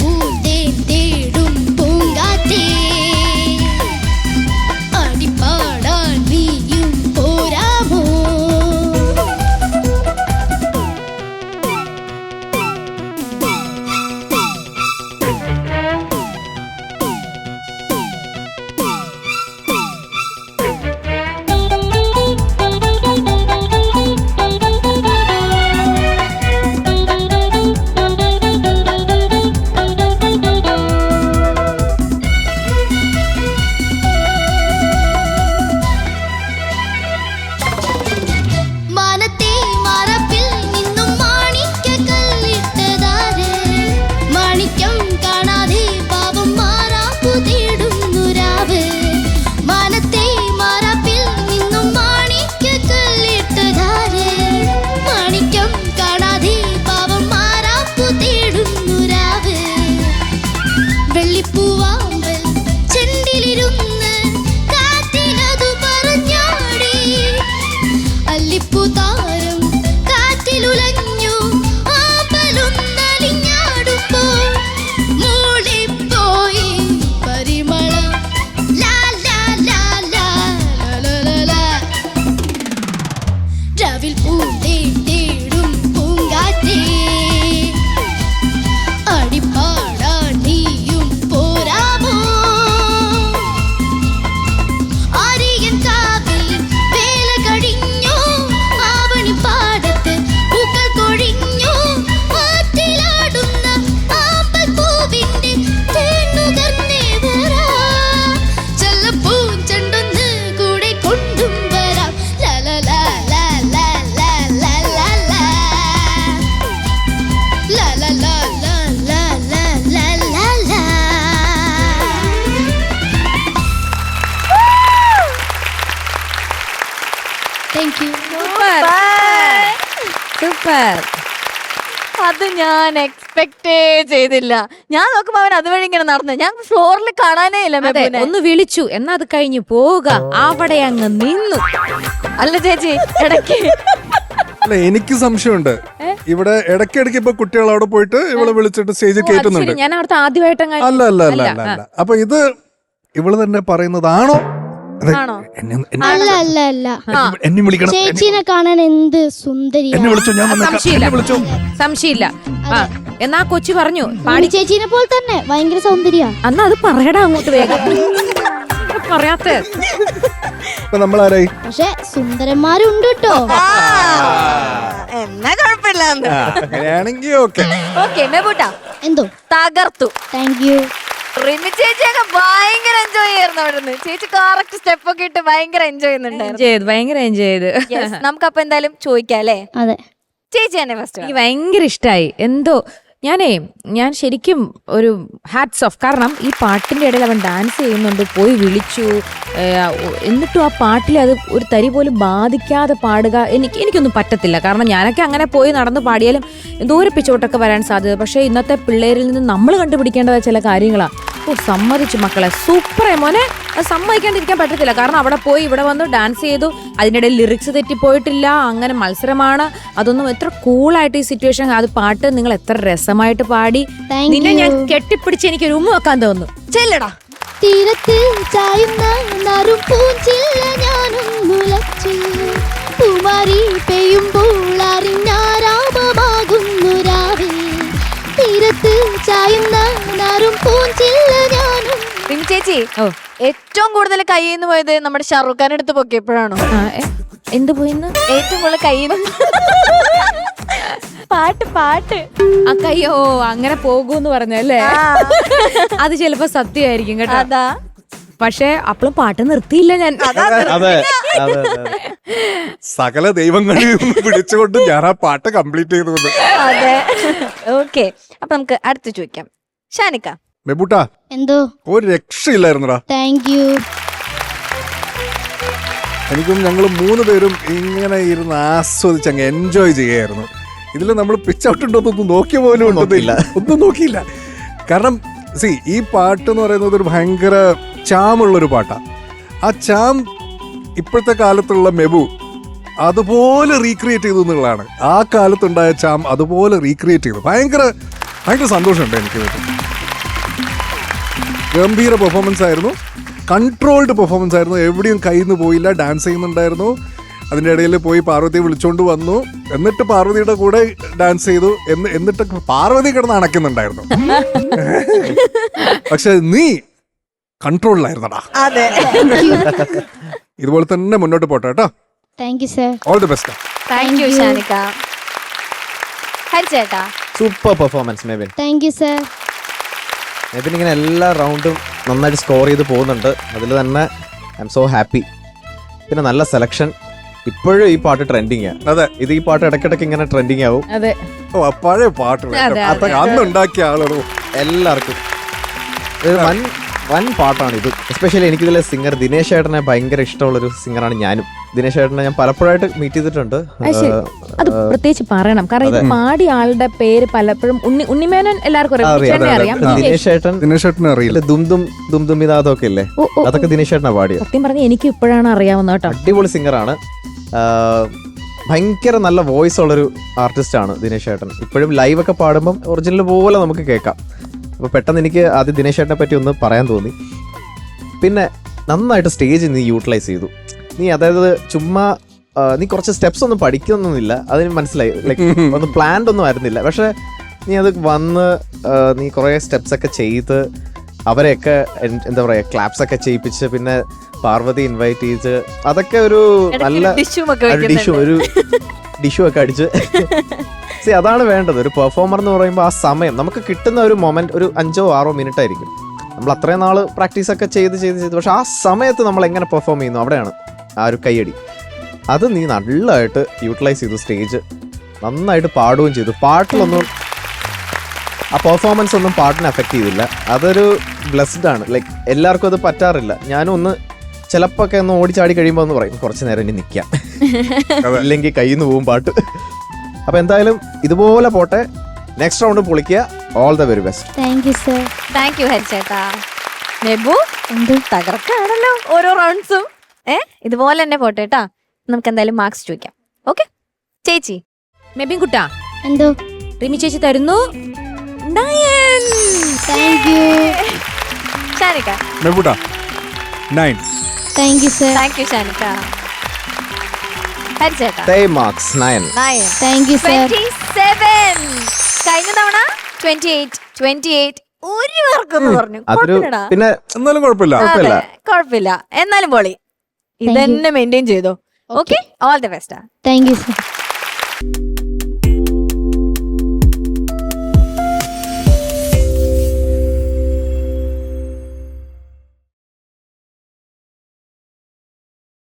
பூந்தேன் தேடும் സൂപ്പർ അത് ഞാൻ എക്സ്പെക്ടേ ചെയ്തില്ല. ഞാൻ നോക്കുമ്പോ അവൻ അതുവഴി ഇങ്ങനെ നടന്നു. ഞാൻ ഫ്ലോറിൽ കാണാനേ ഇല്ല അതെ മെബുനെ. ഒന്ന് വിളിച്ചു. എന്നാ അത് കഴിഞ്ഞു പോവുക അവിടെ അങ്ങ് നിന്നു. അല്ല ചേച്ചി ഇടയ്ക്ക്. അല്ല എനിക്ക് സംശയമുണ്ട്. ഇവിടെ ഇടയ്ക്കിടയ്ക്ക് ഇപ്പൊ കുട്ടികൾ അവിടെ പോയിട്ട് ഇവളെ വിളിച്ചിട്ട് സ്റ്റേജിൽ ഓ, അത് കയറ്റുന്നുണ്ട്. ഞാൻ അവിടുത്തെ ആദ്യമായിട്ടങ്ങ് അല്ല അല്ല അല്ല അല്ല അല്ല. അപ്പൊ ഇത് ഇവൾ തന്നെ പറയുന്നതാണോ? അല്ല അല്ല അല്ല. എന്നെ- വിളിക്കണം. എന്നെ- കാണാൻ എന്ത് സുന്ദരിയാ. എന്നെ വിളിച്ചോ? ഞാൻ വന്നേക്കാം. സംശയമില്ല. എന്നെ വിളിച്ചോ? സംശയമില്ല. ആ എന്നാ കൊച്ചി പറഞ്ഞു. പാടി ചേച്ചീനെ പോലെ തന്നെ. ഭയങ്കര സൗന്ദര്യ. അന്നാ അത് പറയടാ അങ്ങോട്ട് വേഗം. പറയാത്ത. ഇപ്പൊ നമ്മളാരായി? പക്ഷെ സുന്ദരന്മാരുണ്ട് കേട്ടോ. എന്നാ കുഴപ്പമില്ല ആ, അങ്ങനെയാണെങ്കി ഓക്കെ. ഓക്കെ മെബൂട്ടാ. എന്തോ? തകർത്തു. Thank you. റിമി ചേച്ചിയൊക്കെ ഭയങ്കര എൻജോയ് ചെയ്യായിരുന്നു അവിടുന്ന്. ചേച്ചി കറക്റ്റ് സ്റ്റെപ്പ് ഒക്കെ ഇട്ട് ഭയങ്കര എൻജോയ് ചെയ്യുന്നുണ്ടായിരുന്നു. ചെയ്ത് ഭയങ്കര എൻജോയ് ചെയ്ത്. Yes, നമുക്കപ്പൊ എന്തായാലും ചോദിക്കാം അല്ലേ? അതെ. ചേച്ചി തന്നെ ഫസ്റ്റ് എനിക്ക് ഭയങ്കര ഇഷ്ടമായി എന്തോ ഞാനേ ഞാൻ ശരിക്കും ഒരു ഹാറ്റ്സ് ഓഫ് കാരണം ഈ പാട്ടിന്റെ ഇടയിൽ അവൻ ഡാൻസ് ചെയ്യുന്നുണ്ട് പോയി വിളിച്ചു. എന്നിട്ടും ആ പാട്ടിൽ അത് ഒരു തരി പോലും ബാധിക്കാതെ പാടുക എനിക്ക് എനിക്കൊന്നും പറ്റത്തില്ല. കാരണം ഞാനൊക്കെ അങ്ങനെ പോയി നടന്ന് പാടിയാലും എന്തോ ഒരു പിച്ചോട്ടൊക്കെ വരാൻ സാധ്യത. പക്ഷേ ഇന്നത്തെ പിള്ളേരിൽ നിന്ന് നമ്മൾ കണ്ടുപിടിക്കേണ്ടതായ ചില കാര്യങ്ങളാണ് ഓ സമ്മതിച്ചു മക്കളെ. സൂപ്പറേ മോനെ. സമ്മതിക്കാണ്ടിരിക്കാൻ പറ്റത്തില്ല. കാരണം അവിടെ പോയി ഇവിടെ വന്നു ഡാൻസ് ചെയ്തു. അതിനിടയിൽ ലിറിക്സ് തെറ്റിപ്പോയിട്ടില്ല അങ്ങനെ മത്സരമാണ്. അതൊന്നും എത്ര കൂളായിട്ട് ഈ സിറ്റുവേഷൻ അത് പാട്ട് നിങ്ങൾ എത്ര രസമായിട്ട് പാടി. നിന്നെ ഞാൻ കെട്ടിപ്പിടിച്ച് എനിക്ക് ഒരു ഉമ്മ വെക്കാൻ തോന്നുന്നു. ചെല്ലടാ. തീരത്ത് ചായുന്ന നറും പൂഞ്ചില്ല ഞാനും മുലച്ചു കുമാരി പെയ്യുമ്പോൾ അറിഞ്ഞാരാമമാകുന്നു രാവിൽ. തീരത്ത് ചായുന്ന നറും പൂഞ്ചില്ല ചേച്ചി ഓ. ഏറ്റവും കൂടുതൽ കയ്യിൽ നിന്ന് പോയത് നമ്മുടെ ഷാറുഖ് ഖാൻ എടുത്ത് പൊക്കിയപ്പോഴാണോ? എന്ത് പോയിന്ന്? ഏറ്റവും കൂടുതൽ കയ്യിൽ പാട്ട് പാട്ട്. ആ കയ്യോ അങ്ങനെ പോകൂന്ന് പറഞ്ഞല്ലേ അത് ചിലപ്പോ സത്യമായിരിക്കും കേട്ടോ. അതാ. പക്ഷെ അപ്പോഴും പാട്ട് നിർത്തിയില്ല ഞാൻ. അതെ അതെ അതെ. സകല ദൈവങ്ങളെയും വിളിച്ചുകൊണ്ട് ഞാൻ ആ പാട്ട് കംപ്ലീറ്റ് ചെയ്തു അതെ. ഓക്കെ അപ്പൊ നമുക്ക് അടുത്ത് ചോദിക്കാം. ഷാനിക്ക മെബൂട്ടാ എന്തോ? ഒരു രക്ഷയില്ലായിരുന്നടാ. താങ്ക് യു എനിക്കും ഞങ്ങൾ മൂന്ന് പേരും ഇങ്ങനെ ഇരുന്ന് ആസ്വദിച്ച് അങ്ങ് എൻജോയ് ചെയ്യായിരുന്നു ഇതിൽ നമ്മൾ പിച്ച് ഔട്ട് ഉണ്ടോന്നൊന്നും നോക്കിയ പോലും ഉണ്ടെന്നില്ല ഒന്നും നോക്കിയില്ല. കാരണം സി ഈ പാട്ട് എന്ന് പറയുന്നത് ഒരു ഭയങ്കര ചാമുള്ളൊരു പാട്ടാണ് ആ ചാം ഇപ്പോഴത്തെ കാലത്തുള്ള മെബു അതുപോലെ റീക്രിയേറ്റ് ചെയ്തു എന്നുള്ളതാണ്. ആ കാലത്തുണ്ടായ ചാം അതുപോലെ റീക്രിയേറ്റ് ചെയ്തു. ഭയങ്കര ഭയങ്കര സന്തോഷമുണ്ട് എനിക്ക്. ഗംഭീര പെർഫോമൻസ് ആയിരുന്നു. കൺട്രോൾഡ് പെർഫോമൻസ് ആയിരുന്നു. എവിടെയും കയ്യിൽ നിന്ന് പോയില്ല ഡാൻസ് ചെയ്യുന്നുണ്ടായിരുന്നു. അതിന്റെ ഇടയിൽ പോയി പാർവതിയെ വിളിച്ചുകൊണ്ട് വന്നു. എന്നിട്ട് പാർവതിയുടെ കൂടെ ഡാൻസ് ചെയ്തു. എന്ന് എന്നിട്ട് പാർവതി കിടന്ന് അണയ്ക്കുന്നുണ്ടായിരുന്നു. പക്ഷെ നീ കൺട്രോളിലായിരുന്നടാ അതെ. ഇതുപോലെ തന്നെ മുന്നോട്ട് പോട്ടെ കേട്ടോ. Sir all the best thank you ഷാനിക്ക ഹരിച്ചേട്ടാ super performance Mebin thank you sir Mebin ഇങ്ങനെ എല്ലാ റൗണ്ടും നന്നായിട്ട് സ്കോർ ചെയ്ത് പോകുന്നുണ്ട്. അതിൽ തന്നെ ഐ എം സോ ഹാപ്പി പിന്നെ നല്ല സെലക്ഷൻ ഇപ്പോഴും ഈ പാട്ട് ട്രെൻഡിങ് ആണ് അതെ. ഇത് ഈ പാട്ട് ഇടയ്ക്കിടയ്ക്ക് ഇങ്ങനെ ട്രെൻഡിങ് ആവും. അതെ. ഓ പഴയ പാട്ട് അതെ, അതെ. അന്ന് ഉണ്ടാക്കിയ ആളുകൾ എല്ലാവർക്കും. ഒരു വൻ വൻ പാട്ടാണ് ഇത്. എസ്പെഷ്യലി എനിക്കിതിലെ സിംഗർ ദിനേശ് ഏട്ടനെ ഭയങ്കര ഇഷ്ടമുള്ളൊരു സിംഗറാണ് ഞാനും. ദിനേശ് ഏട്ടനെ ഞാൻ പലപ്പോഴായിട്ട് മീറ്റ് ചെയ്തിട്ടുണ്ട്. അത് പ്രത്യേകിച്ച് പറയണം. കാരണം ഇത് പാടിയ ആളുടെ പേര് പലപ്പോഴും ഉണ്ണി ഉണ്ണിമേനൻ എല്ലാവർക്കും അറിയാം. ദിനേശ്. ഏട്ടൻ ദിനേശ് ചേട്ടനെ അറിയില്ല. ദും ദും ദും ദും ഇതാതൊക്കെ ഇല്ലേ? അതൊക്കെ ദിനേശ് ഏട്ടനെ പാടിയത്. സത്യം പറഞ്ഞാൽ എനിക്ക് ഇപ്പോഴാണ് അറിയാവുന്ന കേട്ടോ. അടിപൊളി സിംഗറാണ് ഭയങ്കര നല്ല വോയിസ് ഉള്ളൊരു ആർട്ടിസ്റ്റാണ് ദിനേശ് ഏട്ടൻ. ഇപ്പോഴും ലൈവ് ഒക്കെ പാടുമ്പം ഒറിജിനൽ പോലെ നമുക്ക് കേൾക്കാം. അപ്പോൾ പെട്ടെന്ന് എനിക്ക് ആദ്യം ദിനേശ് ചേട്ടനെ പറ്റി ഒന്ന് പറയാൻ തോന്നി. പിന്നെ നന്നായിട്ട് സ്റ്റേജ് നീ യൂട്ടിലൈസ് ചെയ്തു. നീ അതായത് ചുമ്മാ നീ കുറച്ച് സ്റ്റെപ്സ് ഒന്നും പഠിക്കുന്നൊന്നുമില്ല. അതിന് മനസ്സിലായി. ലൈക്ക് ഒന്ന് പ്ലാൻഡ് ഒന്നും ആയിരുന്നില്ല. പക്ഷെ നീ അത് വന്ന് നീ കുറേ സ്റ്റെപ്സ് ഒക്കെ ചെയ്ത് അവരെയൊക്കെ എന്താ പറയാ ക്ലാപ്സ് ഒക്കെ ചെയ്യിപ്പിച്ച് പിന്നെ പാർവതി ഇൻവൈറ്റ് ചെയ്ത് അതൊക്കെ ഒരു നല്ല ഡിഷും ഒരു ഡിഷു ഒക്കെ അടിച്ച്. സി അതാണ് വേണ്ടത്. ഒരു പെർഫോമർ എന്ന് പറയുമ്പോൾ ആ സമയം നമുക്ക് കിട്ടുന്ന ഒരു മൊമെന്റ് ഒരു അഞ്ചോ ആറോ മിനിറ്റ് ആയിരിക്കും. നമ്മൾ അത്രയും നാൾ പ്രാക്ടീസ് ഒക്കെ ചെയ്ത് ചെയ്ത് ചെയ്ത് പക്ഷേ ആ സമയത്ത് നമ്മൾ എങ്ങനെ പെർഫോം ചെയ്യുന്നു? അവിടെയാണ് ആ ഒരു കൈയടി അത് നീ നല്ലതായിട്ട് യൂട്ടിലൈസ് ചെയ്തു സ്റ്റേജ് നന്നായിട്ട് പാടുകയും ചെയ്തു. പാട്ടിലൊന്നും ആ പെർഫോമൻസ് ഒന്നും പാട്ടിനെ അഫക്റ്റ് ചെയ്തില്ല. അതൊരു ബ്ലെസ്ഡ് ആണ്. ലൈക്ക് എല്ലാവർക്കും അത് പറ്റാറില്ല. ഞാനും ഒന്ന് ചിലപ്പോൾ ഒക്കെ ഒന്ന് ഓടിച്ചാടി കഴിയുമ്പോൾ ഒന്ന് പറയും കുറച്ച് നേരം ഇനി നിൽക്കാം അല്ലെങ്കിൽ കയ്യിൽ നിന്ന് പോവും പാട്ട്. അപ്പൊ എന്തായാലും ഇതുപോലെ പോട്ടെ. നെക്സ്റ്റ് റൗണ്ട് പൊളിക്കുക. All the very best thank you sir thank you ഹരിച്ചേട്ടാ. നെബു എന്ത് തകർക്കാണല്ലോ ഓരോ റൗണ്ട്സും ഏ? ഇതുപോലെ തന്നെ പോട്ടെ കേട്ടാ നമുക്ക് എന്തായാലും മാർക്സ് ചോദിക്കാം. ഓക്കെ ചേച്ചി മെബിൻ കുട്ടാ. എന്തോ? റിമി ചേച്ചി തരുന്നു. നയൻ. താങ്ക് യു ഷാനിക്ക. മെബുട്ടാ nine. Thank you sir thank you ഷാനിക്ക. ഹരിച്ചേട്ടാ the marks nine nine thank you sir twenty seven കഴിഞ്ഞ തവണ ട്വന്റി എയ്റ്റ് ട്വന്റി എയ്റ്റ് ഒരു മാർക്കെന്ന് പറഞ്ഞു. അതൊരു കുഴപ്പമില്ലടാ. പിന്നെ എന്നാലും കുഴപ്പമില്ല. കുഴപ്പമില്ല. അതെ, കുഴപ്പമില്ല. എന്നാലും പൊളി. You. ഇതന്നെ മെയിന്റെയിൻ ചെയ്തോ. Okay all the best thank you sir